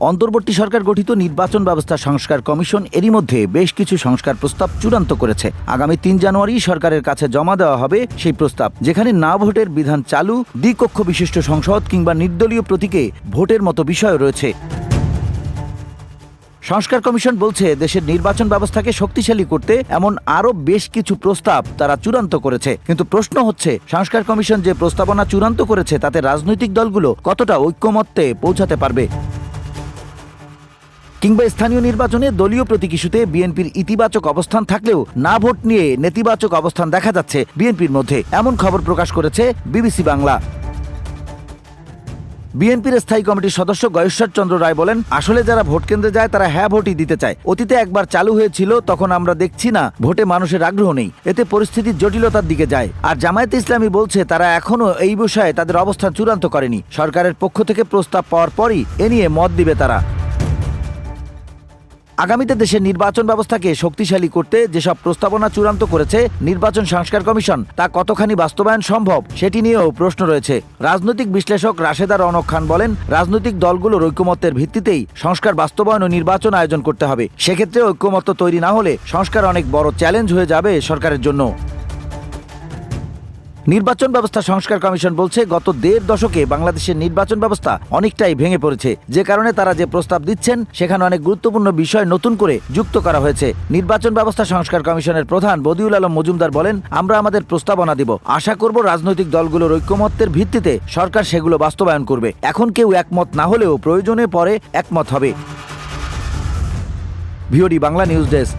অন্তর্বর্তী সরকার গঠিত নির্বাচন ব্যবস্থা সংস্কার কমিশন এরই মধ্যে বেশ কিছু সংস্কার প্রস্তাব চূড়ান্ত করেছে। আগামী তিন জানুয়ারি সরকারের কাছে জমা দেওয়া হবে সেই প্রস্তাব, যেখানে না ভোটের বিধান চালু, দ্বিকক্ষ বিশিষ্ট সংসদ কিংবা নির্দলীয় প্রতীকে ভোটের মতো বিষয় রয়েছে। সংস্কার কমিশন বলছে, দেশের নির্বাচন ব্যবস্থাকে শক্তিশালী করতে এমন আরও বেশ কিছু প্রস্তাব তারা চূড়ান্ত করেছে। কিন্তু প্রশ্ন হচ্ছে, সংস্কার কমিশন যে প্রস্তাবনা চূড়ান্ত করেছে তাতে রাজনৈতিক দলগুলো কতটা ঐক্যমত্যে পৌঁছাতে পারবে? কিংবা স্থানীয় নির্বাচনে দলীয় প্রতীক ইস্যুতে বিএনপির ইতিবাচক অবস্থান থাকলেও না ভোট নিয়ে নেতিবাচক অবস্থান দেখা যাচ্ছে বিএনপির মধ্যে, এমন খবর প্রকাশ করেছে বিবিসি বাংলা। বিএনপির স্থায়ী কমিটির সদস্য গয়েশ্বর চন্দ্র রায় বলেন, আসলে যারা ভোট কেন্দ্রে যায় তারা হ্যাঁ ভোটই দিতে চায়। অতীতে একবার চালু হয়েছিল, তখন আমরা দেখছি না, ভোটে মানুষের আগ্রহ নেই। এতে পরিস্থিতি জটিলতার দিকে যায়। আর জামায়াতে ইসলামী বলছে, তারা এখনও এই বিষয়ে তাদের অবস্থান চূড়ান্ত করেনি। সরকারের পক্ষ থেকে প্রস্তাব পাওয়ার পরই এ নিয়ে মত দিবে তারা। আগামীতে দেশের নির্বাচন ব্যবস্থাকে শক্তিশালী করতে যেসব প্রস্তাবনা চূড়ান্ত করেছে নির্বাচন সংস্কার কমিশন, তা কতখানি বাস্তবায়ন সম্ভব সেটি নিয়েও প্রশ্ন রয়েছে। রাজনৈতিক বিশ্লেষক রাশেদা রনক খান বলেন, রাজনৈতিক দলগুলোর ঐক্যমত্যের ভিত্তিতেই সংস্কার বাস্তবায়ন ও নির্বাচন আয়োজন করতে হবে। সেক্ষেত্রে ঐক্যমত্য তৈরি না হলে সংস্কার অনেক বড় চ্যালেঞ্জ হয়ে যাবে সরকারের জন্য। নির্বাচন ব্যবস্থা সংস্কার কমিশন বলছে, গত দেড় দশকে বাংলাদেশের নির্বাচন ব্যবস্থা অনেকটাই ভেঙে পড়েছে। যে কারণে তারা যে প্রস্তাব দিচ্ছেন, সেখানে অনেক গুরুত্বপূর্ণ বিষয় নতুন করে যুক্ত করা হয়েছে। নির্বাচন ব্যবস্থা সংস্কার কমিশনের প্রধান বদিউল আলম মজুমদার বলেন, আমরা আমাদের প্রস্তাবনা দিব। আশা করব রাজনৈতিক দলগুলোর ঐক্যমত্যের ভিত্তিতে সরকার সেগুলো বাস্তবায়ন করবে। এখন কেউ একমত না হলেও প্রয়োজনে পরে একমত হবে। VOD Bangla news desk.